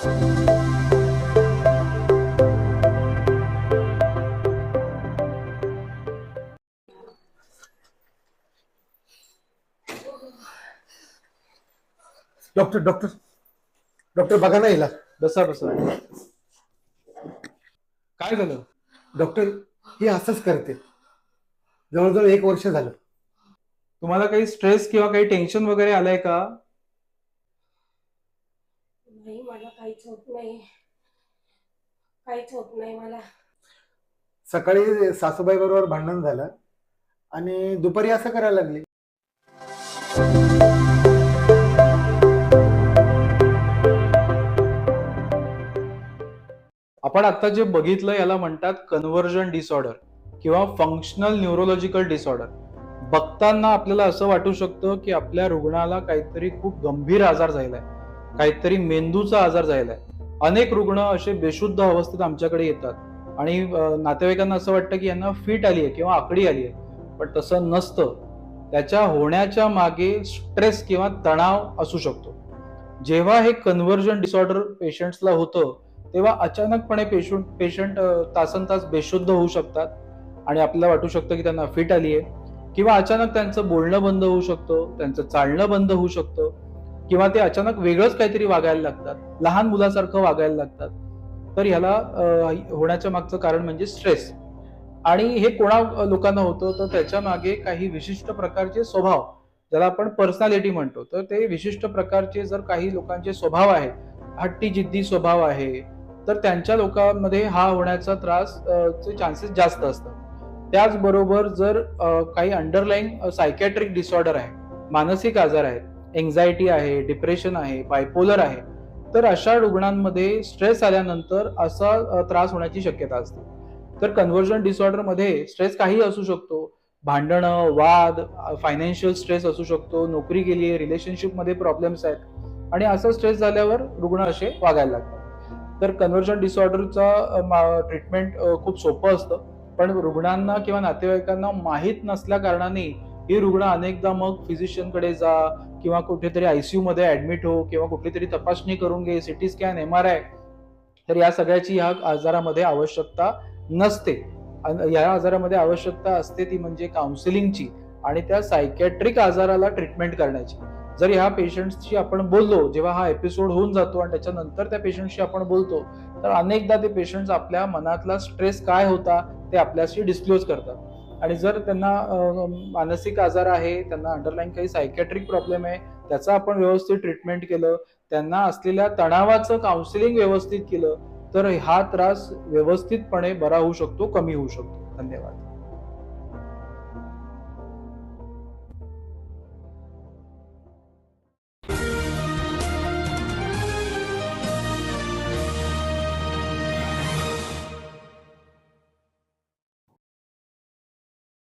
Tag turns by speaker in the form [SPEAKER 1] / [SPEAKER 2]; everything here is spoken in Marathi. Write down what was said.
[SPEAKER 1] Doctor doctor. डॉक्टर बघा ना हिला.
[SPEAKER 2] बसा बसा. काय झालं?
[SPEAKER 1] डॉक्टर ही असंच करते. जवळजवळ एक वर्ष झालं.
[SPEAKER 2] तुम्हाला काही स्ट्रेस किंवा काही टेन्शन वगैरे आलंय का?
[SPEAKER 3] नाही मला काहीच होत नाही. काहीच होत नाही मला.
[SPEAKER 1] सकाळी सासूबाई बरोबर भांडण झालं आणि दुपारी असं करायला लागली.
[SPEAKER 2] आपण आता जे बघितलं याला म्हणतात कन्व्हर्जन डिसऑर्डर किंवा फंक्शनल न्यूरोलॉजिकल डिसऑर्डर बघताना आपल्याला असं वाटू शकतं की आपल्या रुग्णाला काहीतरी खूप गंभीर आजार झालाय काहीतरी मेंदूचा आजार झालाय अनेक रुग्ण असे बेशुद्ध अवस्थेत आमच्याकडे येतात. आणि नातेवाईकांना असं वाटतं की यांना फिट आली आहे किंवा आकडी आली आहे. पण तसं नसतं. त्याच्या होण्याच्या मागे स्ट्रेस किंवा तणाव असू शकतो. जेव्हा हे कन्व्हर्जन डिसऑर्डर पेशंट्सला होतं तेव्हा अचानकपणे पेशंट पेशंट तासन तास बेशुद्ध होऊ शकतात. आणि आपल्याला वाटू शकतं की त्यांना फिट आली आहे. किंवा अचानक त्यांचं बोलणं बंद होऊ शकतं त्यांचं चालणं बंद होऊ शकतं. किंवा ते अचानक वेगळंच काहीतरी वागायला लागतात. लहान मुलासारखं वागायला लागतात. तर ह्याला होण्याच्या मागचं कारण म्हणजे स्ट्रेस आणि हे कोणा लोकांना होतं तर त्याच्यामागे काही विशिष्ट प्रकारचे स्वभाव ज्याला आपण पर्सनॅलिटी म्हणतो. तर ते विशिष्ट प्रकारचे जर काही लोकांचे स्वभाव आहेत हट्टी जिद्दी स्वभाव आहे तर त्यांच्या लोकांमध्ये हा होण्याचा त्रास चे चान्सेस जास्त असतात. त्याचबरोबर जर काही अंडरलाईन सायकॅट्रिक डिसऑर्डर आहे मानसिक आजार आहेत एन्झायटी आहे डिप्रेशन आहे बायपोलर आहे तर अशा रुग्णांमध्ये स्ट्रेस आल्यानंतर असा त्रास होण्याची शक्यता असते. तर कन्व्हर्जन डिसऑर्डरमध्ये स्ट्रेस काही असू शकतो. भांडणं वाद फायनान्शियल स्ट्रेस असू शकतो नोकरी गेली आहे रिलेशनशिपमध्ये प्रॉब्लेम्स आहेत आणि असं स्ट्रेस झाल्यावर रुग्ण असे वागायला लागतात. तर कन्व्हर्जन डिसऑर्डरचा ट्रीटमेंट खूप सोपं असतं. पण रुग्णांना किंवा नातेवाईकांना माहीत नसल्या कारणाने ही रुग्ण अनेकदा मग फिजिशियनकडे जा किंवा कुठेतरी आयसीयू मध्ये ऍडमिट हो किंवा कुठली तरी तपासणी करून घे CT scan M R I तर या सगळ्याची ह्या आजारामध्ये आवश्यकता नसते. या आजारामध्ये आवश्यकता असते ती म्हणजे काउन्सिलिंगची आणि त्या सायकॅट्रिक आजाराला ट्रीटमेंट करण्याची. जर ह्या पेशंटशी आपण बोललो जेव्हा हा एपिसोड होऊन जातो आणि त्याच्यानंतर त्या पेशंटशी आपण बोलतो तर अनेकदा ते पेशंट्स आपल्या मनातला स्ट्रेस काय होता ते आपल्याशी डिस्क्लोज करतात. आणि जर त्यांना मानसिक आजार आहे त्यांना अंडरलाईन काही सायकॅट्रिक प्रॉब्लेम आहे त्याचा आपण व्यवस्थित ट्रीटमेंट केलं त्यांना असलेल्या तणावाचं काउन्सिलिंग व्यवस्थित केलं तर हा त्रास व्यवस्थितपणे बरा होऊ शकतो कमी होऊ शकतो. धन्यवाद.